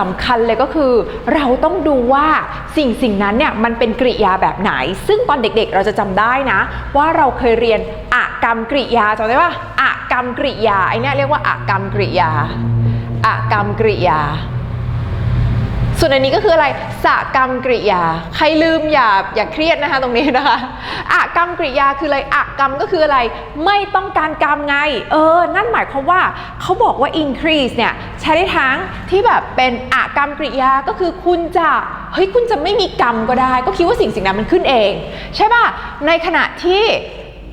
สำคัญเลยก็คือเราต้องดูว่าสิ่งสิ่งนั้นเนี่ยมันเป็นกริยาแบบไหน ซึ่งตอนเด็กๆเราจะจำได้นะ ว่าเราเคยเรียนอะกรรมกริยาจำได้ปะอะกรรมกริยาไอเนี้ยเรียกว่าอะกรรมกริยาอะกรรมกริยา ส่วนอันนี้ก็คืออะไรสกรรมกริยา ใครลืมอย่าอย่าเครียดนะคะตรงนี้นะคะอะกรรมกริยาคืออะไรอะกรรมก็คืออะไร ไม่ต้องการกรรมไง เออ นั่นหมายความว่าเขาบอกว่า increase เนี่ยใช้ได้ทั้งที่แบบเป็นอะกรรมกริยาก็คือคุณจะเฮ้ยคุณจะไม่มีกรรมก็ได้ ก็คิดว่าสิ่งสิ่งนั้นมันขึ้นเอง ใช่ป่ะในขณะที่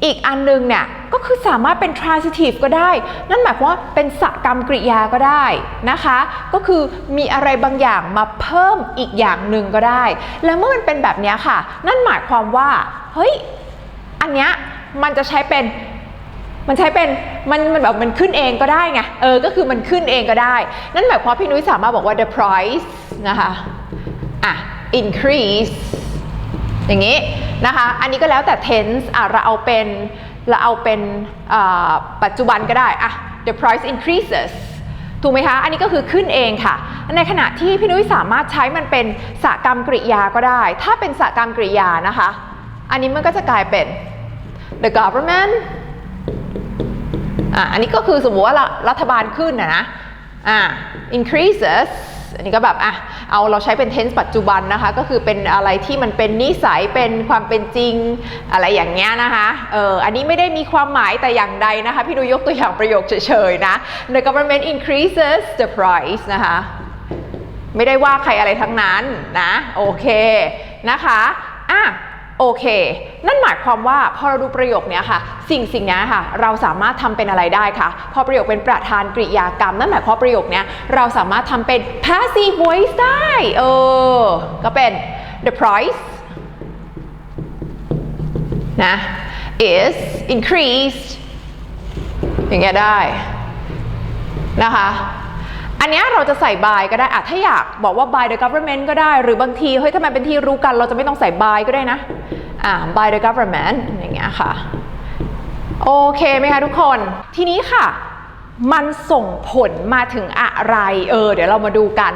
อีกอันนึงเนี่ย ก็คือสามารถเป็น transitive ก็ได้ นั่นหมายความว่าเป็นสกรรมกริยาก็ได้นะคะ ก็คือมีอะไรบางอย่างมาเพิ่มอีกอย่างหนึ่งก็ได้ แล้วเมื่อมันเป็นแบบนี้ค่ะ นั่นหมายความว่า เฮ้ย อันเนี้ยมันจะใช้เป็นมันใช้เป็นมันมันแบบมันขึ้นเองก็ได้ไงเออก็คือมันขึ้นเองก็ได้ นั่นหมายความพี่นุ้ยสามารถบอกว่า the price นะคะอะ increase อย่างนี้นะคะ อันนี้ก็แล้วแต่ tense อะเราเอาเป็น เราเอาเป็นปัจจุบันก็ได้อะ the price increases ถูกไหมคะ อันนี้ก็คือขึ้นเองค่ะ ในขณะที่พี่นุ้ยสามารถใช้มันเป็นสกรรมกริยาก็ได้ ถ้าเป็นสกรรมกริยานะคะ อันนี้มันก็จะกลายเป็น the government อะ อันนี้ก็คือสมมติว่ารัรัฐบาลขึ้นนะนะ อะ increases อันนี้ก็แบบอะเอาเราใช้เป็น tense ปัจจุบันนะคะ ก็คือเป็นอะไรที่มันเป็นนิสัยเป็นความเป็นจริงอะไรอย่างเงี้ยนะคะเอออันนี้ไม่ได้มีความหมายแต่อย่างใดนะคะ พี่ดูยกตัวอย่างประโยคเฉยๆนะ the government increases the price นะคะไม่ได้ว่าใครอะไรทั้งนั้นนะ โอเคนะคะอะ โอเค นั่นหมายความว่าพอเราดูประโยคเนี้ยค่ะ สิ่งสิ่งนี้ค่ะ เราสามารถทำเป็นอะไรได้คะพอประโยคเป็นประธานกริยากรรม นั่นหมายความประโยคเนี้ยเราสามารถทำเป็น passive voice ได้ เออ ก็เป็น the price นะ is increased อย่างเงี้ยได้นะคะ อันนี้เราจะใส่ by ก็ได้อะถ้าอยากบอกว่า by the government ก็ได้ หรือบางทีเฮ้ยถ้ามันเป็นที่รู้กัน เราจะไม่ต้องใส่ by ก็ได้นะอ่า by the government อย่างเงี้ยค่ะ โอเคไหมคะทุกคน ทีนี้ค่ะ มันส่งผลมาถึงอะไร เออ เดี๋ยวเรามาดูกัน